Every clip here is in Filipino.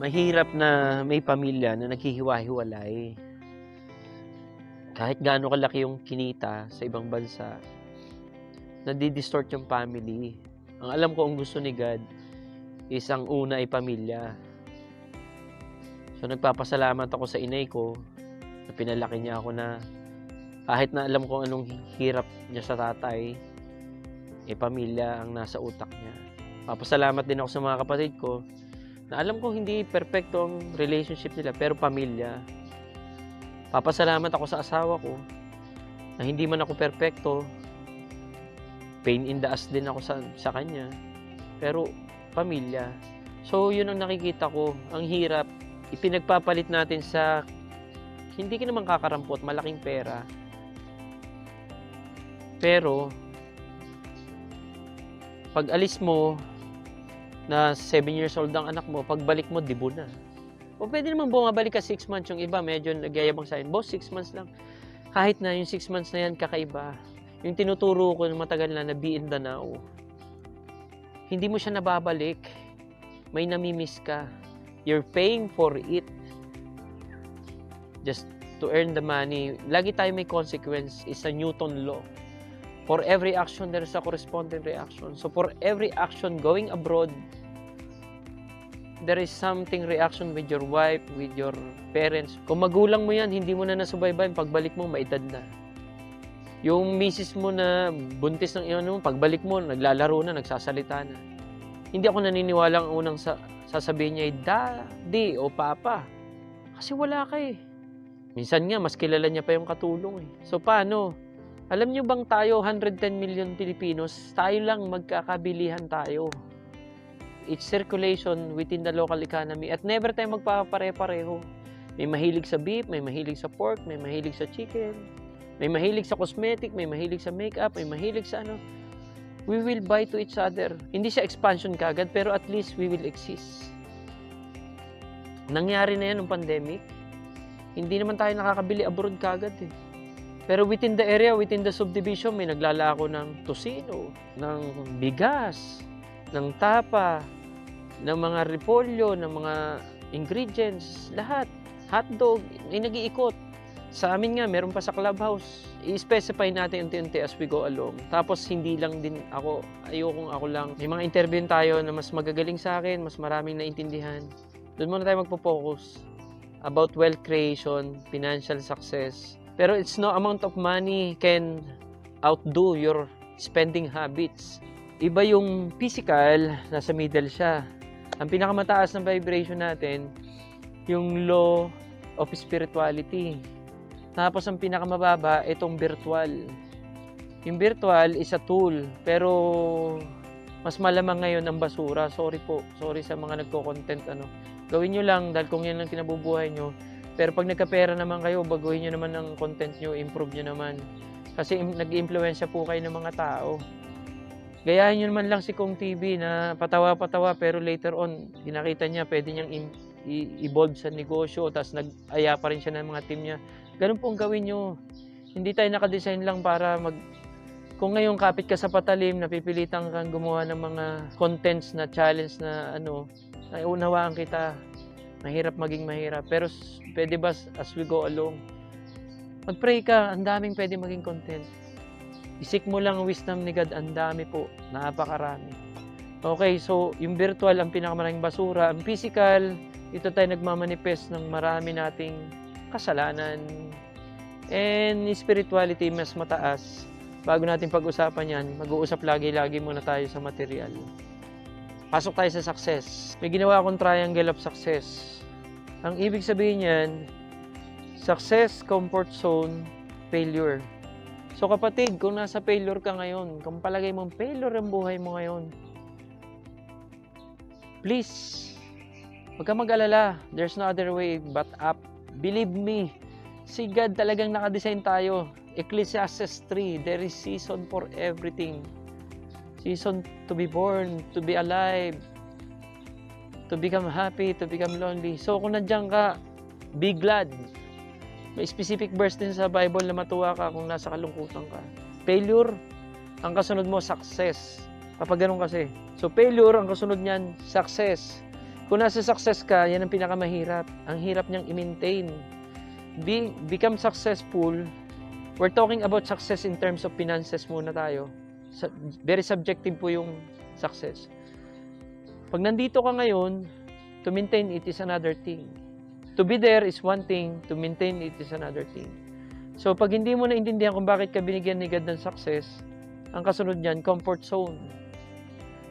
mahirap na may pamilya na naghihiwa-hiwalay. Kahit gaano kalaki yung kinita sa ibang bansa, nadidistort yung family. Ang alam ko ang gusto ni God is ang una ay pamilya. So nagpapasalamat ako sa inay ko na pinalaki niya ako na kahit na alam ko anong hirap niya sa tatay, eh pamilya ang nasa utak niya. Papasalamat din ako sa mga kapatid ko na alam ko hindi perfecto ang relationship nila pero pamilya. Papasalamat ako sa asawa ko na hindi man ako perfecto. Pain in the ass din ako sa, sa kanya. Pero pamilya. So yun ang nakikita ko. Ang hirap. Ipinagpapalit natin sa hindi ka naman kakarampot, malaking pera. Pero pag alis mo na 7 years old ang anak mo, pagbalik mo, dibo na. O pwede naman bumabalik ka 6 months. Yung iba, medyo nagyayabang sa akin. Boss, 6 months lang. Kahit na yung 6 months na yan, kakaiba. Yung tinuturo ko ng matagal na na be in the now. Hindi mo siya nababalik. May namimiss ka. You're paying for it. Just to earn the money. Lagi tayo may consequence. Is a Newton law. For every action, there is a corresponding reaction. So for every action going abroad, there is something reaction with your wife, with your parents. Kung magulang mo yan, hindi mo na nasubaybayan, pagbalik mo, maedad na. Yung misis mo na buntis ng iyon mo, pagbalik mo, naglalaro na, nagsasalita na. Hindi ako naniniwala ang unang sa, sasabihin niya daddy o papa. Kasi wala ka eh. Minsan nga, mas kilala niya pa yung katulong eh. So paano? Alam niyo bang tayo, 110 million Pilipinos, tayo lang magkakabilihan tayo. It's circulation within the local economy at never tayo magpapare-pareho. May mahilig sa beef, may mahilig sa pork, may mahilig sa chicken, may mahilig sa cosmetic, may mahilig sa makeup, may mahilig sa ano. We will buy to each other. Hindi siya expansion kagad, pero at least we will exist. Nangyari na yan ng pandemic. Hindi naman tayo nakakabili abroad kagad eh. Pero within the area, within the subdivision, may naglalako ng tosino, ng bigas, ng tapa, ng mga repolyo, ng mga ingredients, lahat. Hotdog, ay nag-iikot. Sa amin nga, meron pa sa clubhouse. I-specify natin unti-unti as we go along. Tapos hindi lang din ako, ayokong ako lang. May mga interview tayo na mas magagaling sa akin, mas maraming naintindihan. Doon muna tayo magpo-focus about wealth creation, financial success, pero it's no amount of money can outdo your spending habits. Iba yung physical, nasa middle siya. Ang pinakamataas ng vibration natin, yung law of spirituality. Tapos ang pinakamababa, itong virtual. Yung virtual is a tool, pero mas malamang ngayon ang basura. Sorry po, sorry sa mga nagko-content ano. Gawin nyo lang dahil kung yan ang kinabubuhay nyo, pero pag nagkapera naman kayo, baguhin nyo naman ang content nyo, improve nyo naman. Kasi nag-influensya po kayo ng mga tao. Gayahin nyo naman lang si Kong TV na patawa-patawa pero later on, dinakita niya pwede niyang im- i- evolve sa negosyo tapos nag-aya pa rin siya ng mga team niya. Ganun po ang gawin nyo. Hindi tayo nakadesign lang para mag... Kung ngayon kapit ka sa patalim, napipilitan kang gumawa ng mga contents na challenge na ano, naiunawaan kita mahirap maging mahirap. Pero pwede ba as we go along? Mag-pray ka, ang daming pwede maging content. Isik mo lang ang wisdom ni God, ang dami po, napakarami. Okay, so yung virtual ang pinakamaraming basura. Ang physical, ito tayo nagmamanifest ng marami nating kasalanan. And spirituality mas mataas. Bago natin pag-usapan yan, mag-uusap lagi-lagi muna tayo sa material. Pasok tayo sa success. May ginawa akong triangle of success. Ang ibig sabihin niyan, success, comfort zone, failure. So kapatid, kung nasa failure ka ngayon, kung palagay mong failure ang buhay mo ngayon, please, huwag ka mag-alala. There's no other way but up. Believe me, si God talagang nakadesign tayo. Ecclesiastes 3, there is season for everything season to be born, to be alive, to become happy, to become lonely. So kung nandiyan ka, be glad. May specific verse din sa Bible na matuwa ka kung nasa kalungkutan ka. Failure, ang kasunod mo, success. Kapag ganun kasi. So failure, ang kasunod niyan, success. Kung nasa success ka, yan ang pinakamahirap. Ang hirap niyang i-maintain. Be, become successful. We're talking about success in terms of finances muna tayo. Very subjective po yung success. Pag nandito ka ngayon, to maintain it is another thing. To be there is one thing, to maintain it is another thing. So pag hindi mo naintindihan kung bakit ka binigyan ni God ng success, ang kasunod niyan, comfort zone.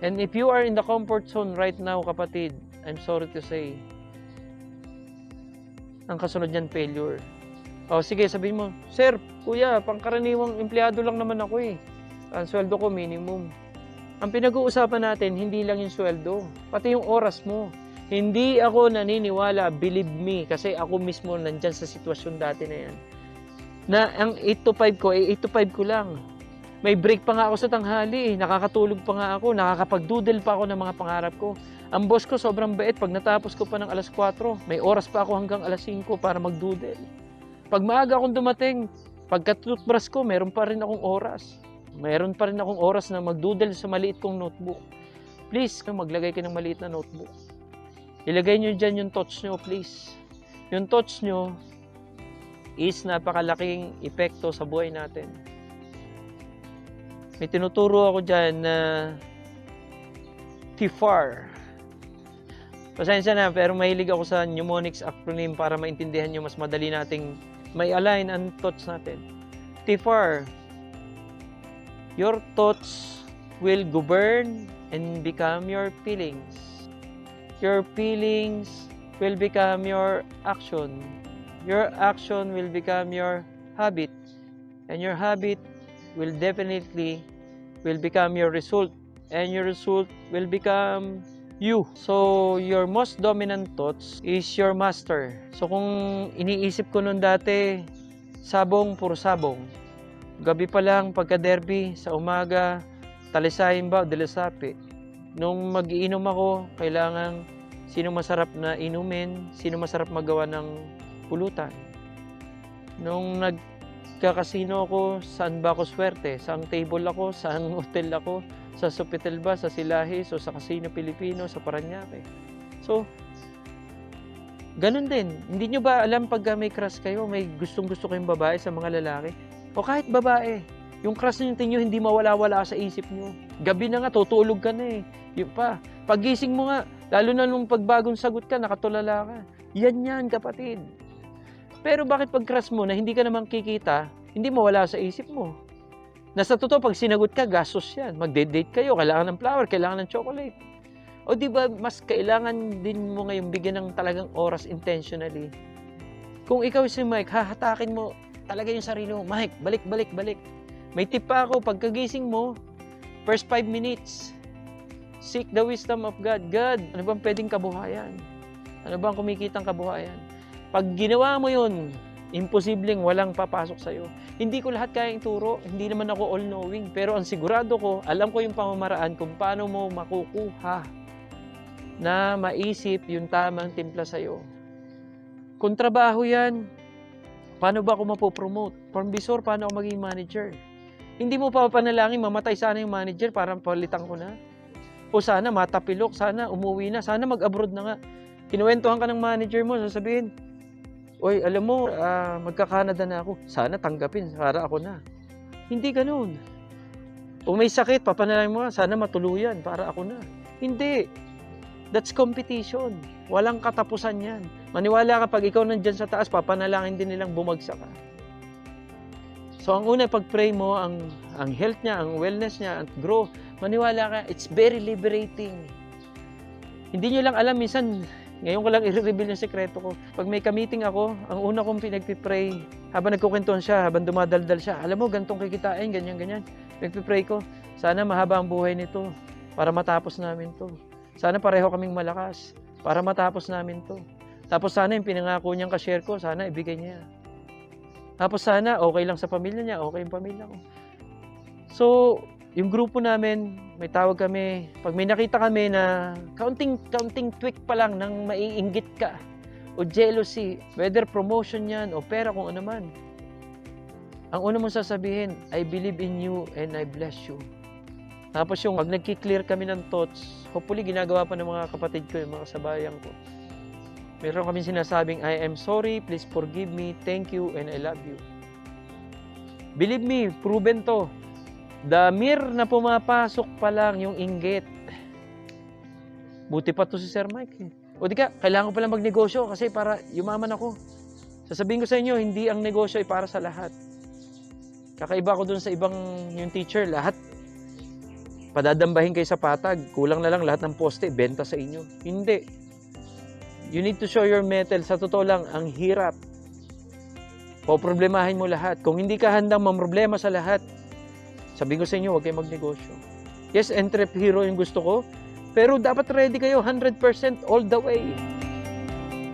And if you are in the comfort zone right now, kapatid, I'm sorry to say, ang kasunod niyan, failure. O sige, sabihin mo, Sir, kuya, pangkaraniwang empleyado lang naman ako eh. Ang sweldo ko, minimum. Ang pinag-uusapan natin, hindi lang yung sweldo, pati yung oras mo. Hindi ako naniniwala, believe me, kasi ako mismo nandyan sa sitwasyon dati na yan. Na ang 8 to 5 ko, eh 8 to 5 ko lang. May break pa nga ako sa tanghali, eh. nakakatulog pa nga ako, nakakapag-doodle pa ako ng mga pangarap ko. Ang boss ko sobrang bait, pag natapos ko pa ng alas 4, may oras pa ako hanggang alas 5 para mag-doodle. Pag maaga akong dumating, pagka toothbrush ko, meron pa rin akong oras. Meron pa rin akong oras na mag-doodle sa maliit kong notebook. Please, maglagay ka ng maliit na notebook. Ilagay nyo dyan yung thoughts nyo, please. Yung thoughts nyo is napakalaking epekto sa buhay natin. May tinuturo ako dyan na TFAR. Pasensya na, pero mahilig ako sa mnemonics acronym para maintindihan nyo mas madali nating may align ang thoughts natin. TFAR. Your thoughts will govern and become your feelings. Your feelings will become your action. Your action will become your habit. And your habit will definitely will become your result. And your result will become you. So, your most dominant thoughts is your master. So, kung iniisip ko noon dati, sabong, puro sabong. Gabi pa lang, pagka-derby, sa umaga, talisayin ba o dilasapi. Nung mag-iinom ako, kailangan sino masarap na inumin, sino masarap magawa ng pulutan. Nung nagkakasino ako, saan ba ako swerte? Saan table ako? Saan hotel ako? Sa Sofitel ba? Sa Silahis? O sa Casino Pilipino? Sa Paranaque? So, ganun din. Hindi nyo ba alam pag may crush kayo, may gustong gusto kayong babae sa mga lalaki? O kahit babae, yung crush ninyo hindi mawala-wala sa isip nyo. Gabi na nga, tutulog ka na eh. Yung pa, pagising mo nga, lalo na nung pagbagong sagot ka, nakatulala ka. Yan yan, kapatid. Pero bakit pag crush mo na hindi ka naman kikita, hindi mawala sa isip mo? Nasa totoo, pag sinagot ka, gastos yan. Magde-date kayo, kailangan ng flower, kailangan ng chocolate. O di ba mas kailangan din mo ngayong bigyan ng talagang oras intentionally. Kung ikaw si Mike, hahatakin mo talaga yung sarili mo. Mike, balik, balik, balik. May tip pa ako, pagkagising mo, first 5 minutes, seek the wisdom of God. God, ano bang pwedeng kabuhayan? Ano bang kumikitang kabuhayan? Pag ginawa mo yun, imposibleng walang papasok sa'yo. Hindi ko lahat kayang turo, hindi naman ako all-knowing. Pero ang sigurado ko, alam ko yung pamamaraan kung paano mo makukuha na maisip yung tamang timpla sa'yo. Kung trabaho yan, paano ba ako mapopromote? From visor, paano ako maging manager? Hindi mo pa panalangin, mamatay sana yung manager para palitan ko na. O sana matapilok, sana umuwi na, sana mag-abroad na nga. Kinuwentuhan ka ng manager mo, sasabihin, Oy, alam mo, ah, magka-Canada na ako. Sana tanggapin para ako na. Hindi ganun. Kung may sakit, papanalangin mo, sana matuluyan para ako na. Hindi. That's competition. Walang katapusan yan. Maniwala ka pag ikaw nandyan sa taas, papanalangin din nilang bumagsak ka. So ang una pag-pray mo ang ang health niya, ang wellness niya, ang grow, maniwala ka, it's very liberating. Hindi niyo lang alam minsan ngayon ko lang i-reveal yung sekreto ko. Pag may ka-meeting ako, ang una kong pinagpipray, habang nagkukwentuhan siya, habang dumadaldal siya, alam mo, gantong kikitain, ganyan, ganyan. Nagpipray ko, sana mahaba ang buhay nito para matapos namin to. Sana pareho kaming malakas para matapos namin to. Tapos sana yung pinangako niyang ka-share ko, sana ibigay niya. Tapos sana okay lang sa pamilya niya, okay yung pamilya ko. So, yung grupo namin, may tawag kami, pag may nakita kami na counting, counting tweak pa lang nang maiinggit ka o jealousy, whether promotion yan o pera kung ano man, ang una mong sasabihin, I believe in you and I bless you. Tapos yung pag nagki-clear kami ng thoughts, hopefully ginagawa pa ng mga kapatid ko, yung mga kasabayan ko. Meron kami sinasabing, I am sorry, please forgive me, thank you, and I love you. Believe me, proven to. The mere na pumapasok pa lang yung inggit. Buti pa to si Sir Mike. Eh. O di ka, kailangan ko pala magnegosyo kasi para yumaman ako. Sasabihin ko sa inyo, hindi ang negosyo ay para sa lahat. Kakaiba ko dun sa ibang yung teacher, lahat padadambahin kayo sa patag. Kulang na lang lahat ng poste, benta sa inyo. Hindi. You need to show your metal. Sa totoo lang, ang hirap. Poproblemahin mo lahat. Kung hindi ka handang mamroblema sa lahat, sabihin ko sa inyo, huwag kayo magnegosyo. Yes, entrep hero yung gusto ko, pero dapat ready kayo 100% all the way.